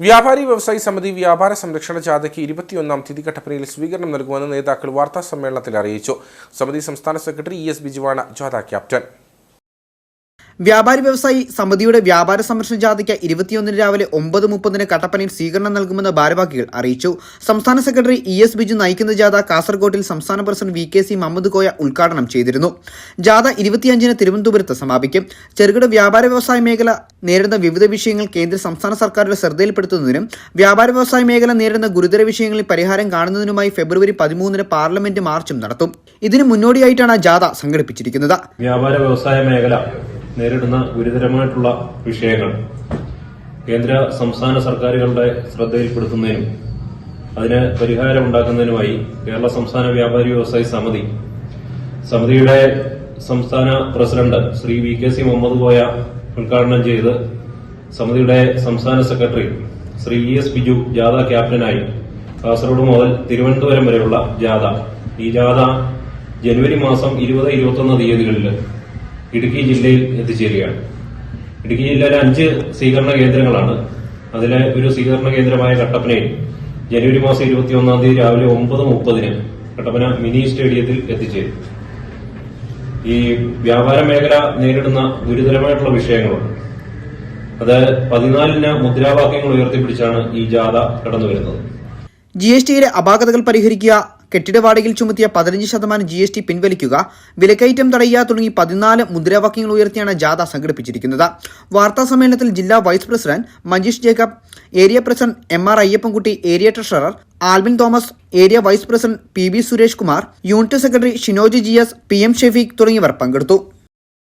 വ്യാപാരി വ്യവസായി സമിതി വ്യാപാര സംരക്ഷണ ജാഥയ്ക്ക് ഇരുപത്തിയൊന്നാം തീയതി കട്ടപ്പനയിൽ സ്വീകരണം നൽകുമെന്ന് നേതാക്കൾ വാർത്താ സമ്മേളനത്തിൽ അറിയിച്ചു. സമിതി സംസ്ഥാന സെക്രട്ടറി ഇ എസ് ബിജുവാണ് ജാഥ ക്യാപ്റ്റൻ. വ്യാപാരി വ്യവസായി സമിതിയുടെ വ്യാപാര സംരക്ഷണ ജാഥയ്ക്ക് ഇരുപത്തിയൊന്നിന് രാവിലെ ഒമ്പത് മുപ്പതിന് കട്ടപ്പനയിൽ സ്വീകരണം നൽകുമെന്ന് ഭാരവാഹികൾ അറിയിച്ചു. സംസ്ഥാന സെക്രട്ടറി ഇ എസ് ബിജു നയിക്കുന്ന ജാഥ കാസർകോട്ടിൽ സംസ്ഥാന president V K C Muhammad Koya ഉദ്ഘാടനം ചെയ്തിരുന്നു. ജാഥ ഇരുപത്തിയഞ്ചിന് തിരുവനന്തപുരത്ത് സമാപിക്കും. ചെറുകിട വ്യാപാര വ്യവസായ മേഖല നേരിടുന്ന വിവിധ വിഷയങ്ങൾ കേന്ദ്ര സംസ്ഥാന സർക്കാരുടെ ശ്രദ്ധയിൽപ്പെടുത്തുന്നതിനും വ്യാപാര വ്യവസായ മേഖല നേരിടുന്ന ഗുരുതര വിഷയങ്ങളിൽ പരിഹാരം കാണുന്നതിനുമായി ഫെബ്രുവരി പതിമൂന്നിന് പാർലമെന്റ് മാർച്ചും നടത്തും. ഇതിനു മുന്നോടിയായിട്ടാണ് ജാഥ സംഘടിപ്പിച്ചിരിക്കുന്നത്. വ്യാപാര വ്യവസായ മേഖല നേരിടുന്ന ഗുരുതരമായിട്ടുള്ള വിഷയങ്ങൾ കേന്ദ്ര സംസ്ഥാന സർക്കാരുകളുടെ ശ്രദ്ധയിൽപ്പെടുത്തുന്നതിനും അതിന് പരിഹാരമുണ്ടാക്കുന്നതിനുമായി കേരള സംസ്ഥാന വ്യാപാരി വ്യവസായി സമിതി സമിതിയുടെ സംസ്ഥാന president Shri V K C Muhammad Koya ഉദ്ഘാടനം ചെയ്ത് സമിതിയുടെ സംസ്ഥാന secretary Shri E S Biju ജാഥ ക്യാപ്റ്റനായി കാസർഗോഡ് മുതൽ തിരുവനന്തപുരം വരെയുള്ള ജാഥ. ഈ ജാഥ ജനുവരി മാസം ഇരുപത് ഇരുപത്തൊന്ന് തീയതികളിൽ ഇടുക്കി ജില്ലയിൽ എത്തിച്ചേരുകയാണ്. ഇടുക്കി ജില്ലയിലെ അഞ്ച് സ്വീകരണ കേന്ദ്രങ്ങളാണ്. അതിലെ ഒരു സ്വീകരണ കേന്ദ്രമായ കട്ടപ്പനയിൽ ജനുവരി മാസം ഇരുപത്തി ഒന്നാം തീയതി രാവിലെ ഒമ്പത് മുപ്പതിന് കട്ടപ്പന മിനി സ്റ്റേഡിയത്തിൽ എത്തിച്ചേരും. ഈ വ്യാപാര മേഖല നേരിടുന്ന ഗുരുതരമായിട്ടുള്ള വിഷയങ്ങളുണ്ട്. അത് പതിനാലിന് മുദ്രാവാക്യങ്ങൾ ഉയർത്തിപ്പിടിച്ചാണ് ഈ ജാഥ കടന്നു വരുന്നത് ജി എസ് ടിയിലെ അപാകതകൾ പരിഹരിക്കുക കെട്ടിട വാടകയിൽ ചുമത്തിയ പതിനഞ്ച് ശതമാനം ജി എസ് ടി പിൻവലിക്കുക വിലക്കയറ്റം തടയുക തുടങ്ങി പതിനാല് മുദ്രാവാക്യങ്ങൾ ഉയർത്തിയാണ് ജാഥ സംഘടിപ്പിച്ചിരിക്കുന്നത്. വാർത്താ സമ്മേളനത്തിൽ ജില്ലാ vice president Manjeesh Jacob area president M R Ayyappankutty area treasurer Albin Thomas area vice president P B Suresh Kumar unit secretary Shinoji G S P M Shafeeq തുടങ്ങിയവർ പങ്കെടുത്തു.